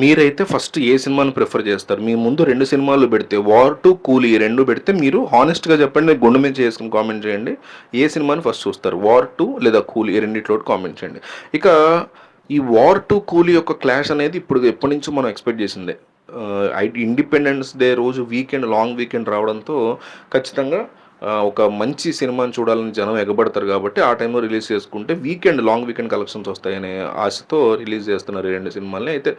మీరైతే ఫస్ట్ ఏ సినిమాను ప్రిఫర్ చేస్తారు? మీ ముందు రెండు సినిమాలు పెడితే వార్ టు కూలీ రెండు పెడితే మీరు హానెస్ట్గా చెప్పండి గుండె మీద చేసుకుని కామెంట్ చేయండి. ఏ సినిమాని ఫస్ట్ చూస్తారు? వార్ టు లేదా కూలీ? రెండిట్లో కామెంట్ చేయండి. ఇక ఈ వార్ టు కూలీ యొక్క క్లాష్ అనేది ఇప్పుడు ఎప్పటి నుంచో మనం ఎక్స్పెక్ట్ చేసిందే. ఇండిపెండెన్స్ డే రోజు వీకెండ్ లాంగ్ వీకెండ్ రావడంతో ఖచ్చితంగా ఒక మంచి సినిమాని చూడాలని జనం ఎగబడతారు కాబట్టి ఆ టైంలో రిలీజ్ చేసుకుంటే వీకెండ్ లాంగ్ వీకెండ్ కలెక్షన్స్ వస్తాయనే ఆశతో రిలీజ్ చేస్తున్నారు ఈ రెండు సినిమాల్ని. అయితే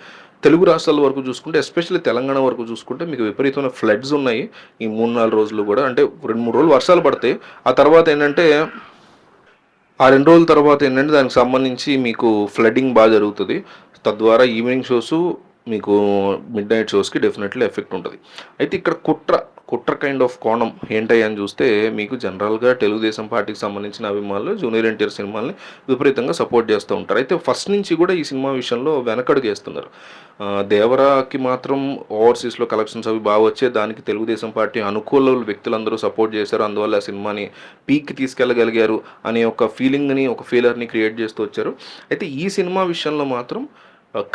తెలుగు రాష్ట్రాల వరకు చూసుకుంటే ఎస్పెషల్లీ తెలంగాణ వరకు చూసుకుంటే మీకు విపరీతమైన ఫ్లడ్స్ ఉన్నాయి ఈ మూడు నాలుగు రోజులు కూడా. అంటే రెండు మూడు రోజులు వర్షాలు పడతాయి. ఆ తర్వాత ఏంటంటే ఆ రెండు రోజుల తర్వాత ఏంటంటే దానికి సంబంధించి మీకు ఫ్లడ్డింగ్ బాగా జరుగుతుంది. తద్వారా ఈవినింగ్ షోస్ మీకు మిడ్ నైట్ షోస్కి డెఫినెట్లీ ఎఫెక్ట్ ఉంటుంది. అయితే ఇక్కడ కుట్ర కుట్ర కైండ్ ఆఫ్ కోణం ఏంటయ్య అని చూస్తే మీకు జనరల్గా తెలుగుదేశం పార్టీకి సంబంధించిన అభిమానులు జూనియర్ ఎన్టీఆర్ సినిమాల్ని విపరీతంగా సపోర్ట్ చేస్తూ ఉంటారు. అయితే ఫస్ట్ నుంచి కూడా ఈ సినిమా విషయంలో వెనకడుగేస్తున్నారు. దేవరాకి మాత్రం ఓవర్సీస్లో కలెక్షన్స్ అవి బాగా వచ్చే దానికి తెలుగుదేశం పార్టీ అనుకూల వ్యక్తులందరూ సపోర్ట్ చేశారు. అందువల్ల ఆ సినిమాని పీక్కి తీసుకెళ్ళగలిగారు అనే ఒక ఫీలింగ్ని ఒక ఫీలర్ని క్రియేట్ చేస్తూ వచ్చారు. అయితే ఈ సినిమా విషయంలో మాత్రం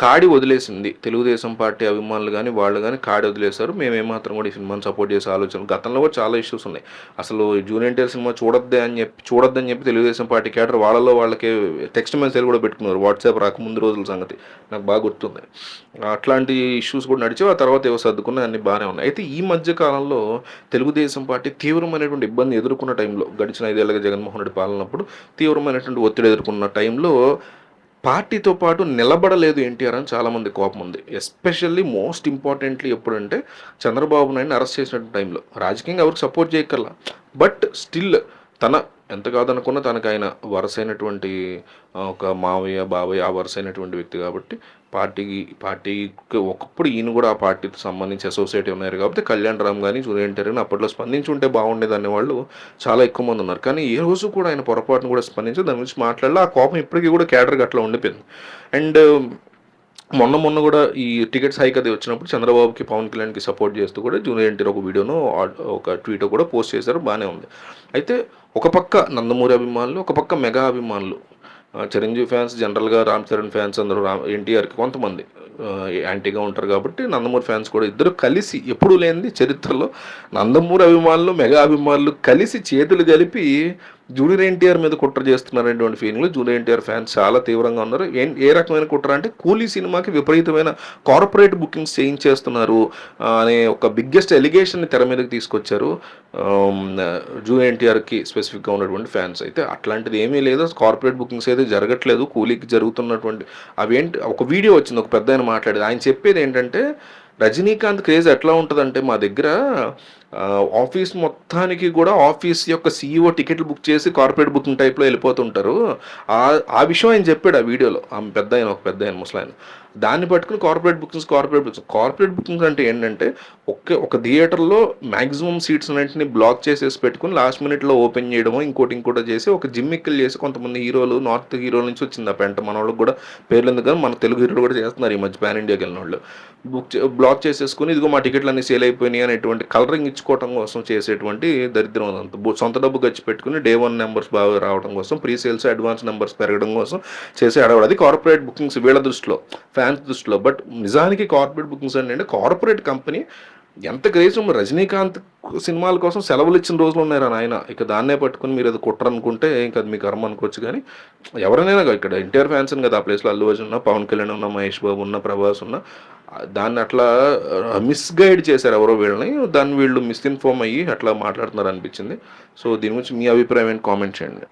కాడి వదిలేసింది. తెలుగుదేశం పార్టీ అభిమానులు కానీ వాళ్ళు కానీ కాడి వదిలేశారు. మేము ఏమాత్రం కూడా ఈ సినిమాని సపోర్ట్ చేసే ఆలోచన గతంలో కూడా చాలా ఇష్యూస్ ఉన్నాయి. అసలు జూనియర్ సినిమా చూడొద్దే అని చెప్పి చూడొద్దని చెప్పి తెలుగుదేశం పార్టీ క్యాడర్ వాళ్ళలో వాళ్ళకి టెక్స్ట్ మెసేజ్ కూడా పెట్టుకున్నారు. వాట్సాప్ రాకముందు రోజుల సంగతి. నాకు బాగా గుర్తుంది. అట్లాంటి ఇష్యూస్ కూడా నడిచి ఆ తర్వాత ఏవో సర్దుకున్నా అన్ని బాగానే ఉన్నాయి. అయితే ఈ మధ్య కాలంలో తెలుగుదేశం పార్టీ తీవ్రమైనటువంటి ఇబ్బంది ఎదుర్కొన్న టైంలో గడిచిన ఐదేళ్ళగా జగన్మోహన్ రెడ్డి పాలనప్పుడు తీవ్రమైనటువంటి ఒత్తిడి ఎదుర్కొన్న టైంలో పార్టీతో పాటు నిలబడలేదు ఎన్టీఆర్ అని చాలామంది కోపం ఉంది. ఎస్పెషల్లీ మోస్ట్ ఇంపార్టెంట్లీ ఎప్పుడంటే చంద్రబాబు నాయుడిని అరెస్ట్ చేసిన టైంలో. రాజకీయంగా ఎవరికి సపోర్ట్ చేయక్కర్లా. బట్ స్టిల్ తన ఎంత కాదనుకున్నా తనకు ఆయన వరసైనటువంటి ఒక మావయ్య బావయ్య ఆ వరసైనటువంటి వ్యక్తి కాబట్టి పార్టీకి పార్టీకి ఒకప్పుడు ఈయన కూడా ఆ పార్టీకి సంబంధించి అసోసియేట్ ఉన్నారు కాబట్టి కళ్యాణ్ రామ్ కానీ జూనియర్ ఎన్టీఆర్ కానీ అప్పట్లో స్పందించి ఉంటే బాగుండేది వాళ్ళు చాలా ఎక్కువ మంది ఉన్నారు. కానీ ఏ రోజు కూడా ఆయన పొరపాటును కూడా స్పందించి దాని గురించి మాట్లాడాలి. ఆ కోపం ఇప్పటికీ కూడా కేటర్గా అట్లా ఉండిపోయింది. అండ్ మొన్న మొన్న కూడా ఈ టికెట్స్ హైక్ అది వచ్చినప్పుడు చంద్రబాబుకి పవన్ కళ్యాణ్కి సపోర్ట్ చేస్తూ కూడా జూనియర్ ఎన్టీఆర్ ఒక వీడియోను ఒక ట్వీట్ కూడా పోస్ట్ చేశారు. బాగానే ఉంది. అయితే ఒక పక్క నందమూరి అభిమానులు ఒక పక్క మెగా అభిమానులు చిరంజీవి ఫ్యాన్స్ జనరల్గా రామ్ చరణ్ ఫ్యాన్స్ అందరూ రామ్ ఎన్టీఆర్కి కొంతమంది యాంటీగా ఉంటారు కాబట్టి నందమూరి ఫ్యాన్స్ కూడా ఇద్దరు కలిసి ఎప్పుడూ లేనిది చరిత్రలో నందమూరి అభిమానులు మెగా అభిమానులు కలిసి చేతులు కలిపి జూనియర్ ఎన్టీఆర్ మీద కుట్ర చేస్తున్నారనేటువంటి ఫీలింగ్లో జూనియర్ ఎన్టీఆర్ ఫ్యాన్స్ చాలా తీవ్రంగా ఉన్నారు. ఏ ఏ రకమైన కుట్ర అంటే కూలీ సినిమాకి విపరీతమైన కార్పొరేట్ బుకింగ్స్ చేయించేస్తున్నారు అనే ఒక బిగ్గెస్ట్ ఎలిగేషన్ తెర మీదకి తీసుకొచ్చారు. జూనియర్ ఎన్టీఆర్కి స్పెసిఫిక్గా ఉన్నటువంటి ఫ్యాన్స్ అయితే. అట్లాంటిది ఏమీ లేదు. కార్పొరేట్ బుకింగ్స్ అయితే జరగట్లేదు. కూలీకి జరుగుతున్నటువంటి అవేంటి ఒక వీడియో వచ్చింది ఒక పెద్ద ఆయన మాట్లాడేది. ఆయన చెప్పేది ఏంటంటే రజనీకాంత్ క్రేజ్ ఎట్లా ఉంటుందంటే మా దగ్గర ఆఫీస్ మొత్తానికి కూడా ఆఫీస్ యొక్క సీఈఓ టికెట్లు బుక్ చేసి కార్పొరేట్ బుకింగ్ టైప్లో వెళ్ళిపోతుంటారు. ఆ ఆ విషయం ఆయన చెప్పాడు ఆ వీడియోలో. ఆమె పెద్ద ఆయన ఒక పెద్ద ఆయన ముసలాయన. దాన్ని పట్టుకుని corporate bookings corporate bookings corporate bookings అంటే ఏంటంటే ఒకే ఒక థియేటర్లో మ్యాక్సిమం సీట్స్ అన్నింటిని బ్లాక్ చేసేసి పెట్టుకుని లాస్ట్ మినిట్లో ఓపెన్ చేయడము ఇంకోటి ఇంకోటి చేసి ఒక జిమ్మిక్కలు చేసి కొంతమంది హీరోలు నార్త్ హీరోల నుంచి వచ్చింది ఆ పెంట. మన వాళ్ళకి కూడా పేర్లు ఎందుకు మన తెలుగు హీరోలు కూడా చేస్తున్నారు ఈ మధ్య పాన్ ఇండియాకి వెళ్ళిన వాళ్ళు. బుక్ చే- బ్లాక్ చేసేసుకుని ఇదిగో మా టికెట్లు అన్ని సేల్ అయిపోయినాయి అనేటువంటి కలరింగ్ ఇచ్చుకోవడం కోసం చేసేటువంటి దరిద్రం అదంతా. సొంత డబ్బు ఖర్చు పెట్టుకుని డే వన్ నెంబర్స్ బాగా రావడం కోసం ప్రీ సేల్స్ అడ్వాన్స్ నెంబర్స్ పెరగడం కోసం చేసే అడవాడు. అది కార్పొరేట్ బుకింగ్స్ వీళ్ళ దృష్టిలో ఫ్యాన్స్ దృష్టిలో. బట్ నిజానికి కార్పొరేట్ బుకింగ్స్ అంటే కార్పొరేట్ కంపెనీ ఎంత క్రేజ్ రజనీకాంత్ సినిమాల కోసం సెలవులు ఇచ్చిన రోజులు ఉన్నాయి రా నాయన. ఇక దాన్నే పట్టుకుని మీరు అది కుట్రనుకుంటే ఇంకా అది మీ కర్మ అనుకోవచ్చు కానీ ఎవరైనా ఇక్కడ ఎన్టీఆర్ ఫ్యాన్స్ కదా. ఆ ప్లేస్లో అల్లు అర్జున్ ఉన్నా పవన్ కళ్యాణ్ ఉన్నా మహేష్ బాబు ఉన్నా ప్రభాస్ ఉన్నా దాన్ని అట్లా మిస్గైడ్ చేశారు ఎవరో వీళ్ళని. దాన్ని వీళ్ళు మిస్ఇన్ఫార్మ్ అయ్యి అట్లా మాట్లాడుతున్నారు అనిపించింది సో దీని గురించి మీ అభిప్రాయం ఏంటి? కామెంట్ చేయండి.